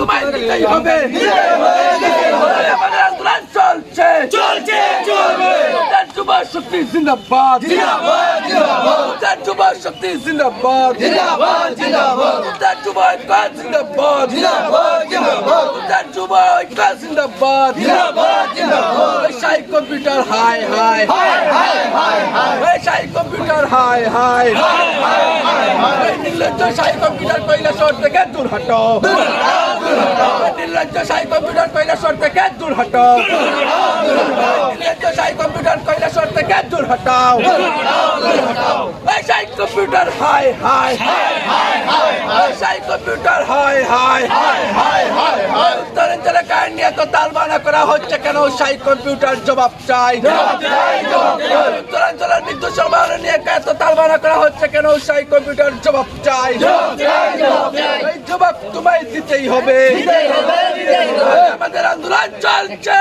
তোমায় দিতেই হবে। আন্দোলন চলছে। চলছে চলবে। যুব শক্তি জিন্দাবাদ। জিন্দাবাদ জিন্দাবাদ। যুব শক্তি জিন্দাবাদ। জিন্দাবাদ জিন্দাবাদ। যুব ঐক্য জিন্দাবাদ। জিন্দাবাদ জিন্দাবাদ। যুব ঐক্য জিন্দাবাদ। জিন্দাবাদ জিন্দাবাদ। শাহী কম্পিউটার হাই হাই শাহী কম্পিউটার হাই হাই নির্লজ্জ শাহী কম্পিউটার কৈলাসর থেকে দূর হটো। এই নির্লজ্জ দূর কম্পিউটার কৈলাসর থেকে দূর হটো শাহী কম্পিউটার কৈলাসর থেকে দূর হটাও। এই শাহী কম্পিউটার হাই হাই এই শাহী কম্পিউটার হাই হাই উত্তরাঞ্চলে কাহিনী এত তালবানা করা হচ্ছে কেন? শাহী কম্পিউটার জবাব চাই। উত্তরাঞ্চলের বিদ্যুৎ সরবরাহ নিয়ে এত তালবানা করা হচ্ছে কেন? শাহী কম্পিউটার জবাব চাই। জবাব তোমায় দিতেই হবে। আমাদের আন্দোলন চলছে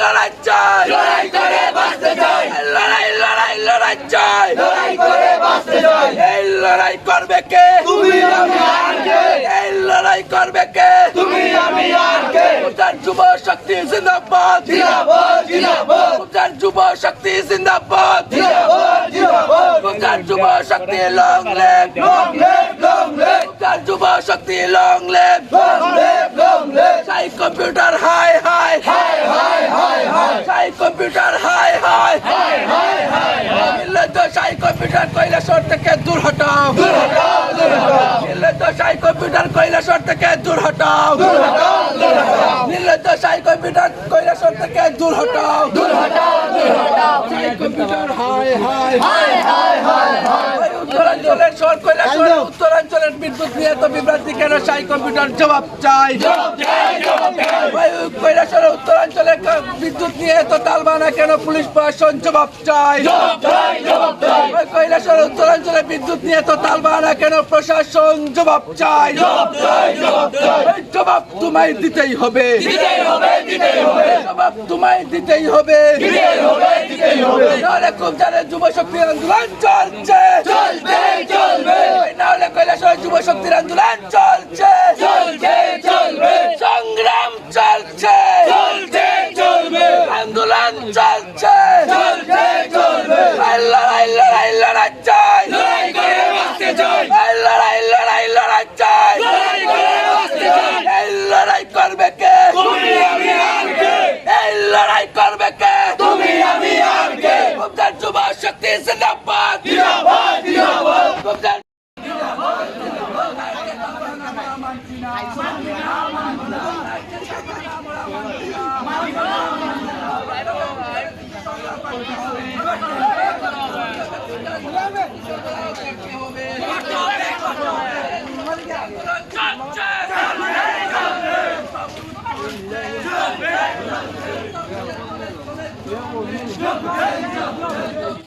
লড়াই লড়াই চাই লড়াই করে বাঁচতে চাই। লড়াই লড়াই লড়াই চাই। লড়াই করে বাঁচতে চাই। এই লড়াই করবে কে? তুমি আমি আর কে? এই লড়াই করবে কে? তুমি আমি আর কে? উত্তর যুব শক্তি জিন্দাবাদ। জিন্দাবাদ জিন্দাবাদ। উত্তর যুব শক্তি জিন্দাবাদ। জিন্দাবাদ জিন্দাবাদ। উত্তর যুব শক্তি long live long live long live উত্তর যুব শক্তি long live long live long live সাই কম্পিউটার হাই হাই হায় হায় হায় হায় সাই কম্পিউটার হাই হাই হায় হায় হায় সাই কম্পিউটার কৈলাসর থেকে দূর হটাও। দূর হটাও দূর হটাও। নির্লজ্জ সাই কম্পিউটার কৈলাসর থেকে দূর হটাও। দূর হটাও দূর হটাও। নির্লজ্জ সাই কম্পিউটার কৈলাসর থেকে দূর হটাও। দূর হটাও দূর হটাও। কম্পিউটার হাই হাই হায় হায় হায় হায়। উত্তরাঞ্চলের শহর কৈলাসর উত্তরাঞ্চলের বিদ্যুৎ নিয়ে তো বিভ্রান্তি কেন? সাই কম্পিউটার জবাব চাই। কৈলাসর উত্তরাঞ্চলের বিদ্যুৎ নিয়ে তো তালবানা কেন? পুলিশ প্রশাসন জবাব চাই। কৈলাসর উত্তরাঞ্চলে বিদ্যুৎ নিয়ে তো তালবানা কেন? প্রশাসন জবাব চাই। জবাব তোমায় দিতেই হবে। জবাব তোমায় দিতেই হবে দিতেই হবে। নাহলে জানে যুব শক্তির আন্দোলন চলছে। চলবে চলবে। নাহলে কৈলাসর যুব শক্তির আন্দোলন চলছে। চলবে চলবে। সংগ্রাম চলছে। চলছে চলবে। আন্দোলন চলছে। চলছে চলবে। লড়াই লড়াই লড়াই চাই কে তুমি আমি আর কে মুক্তার যুব শক্তি জিন্দাবাদ। জিন্দাবাদ জিন্দাবাদ। মুক্তার Come on, come on.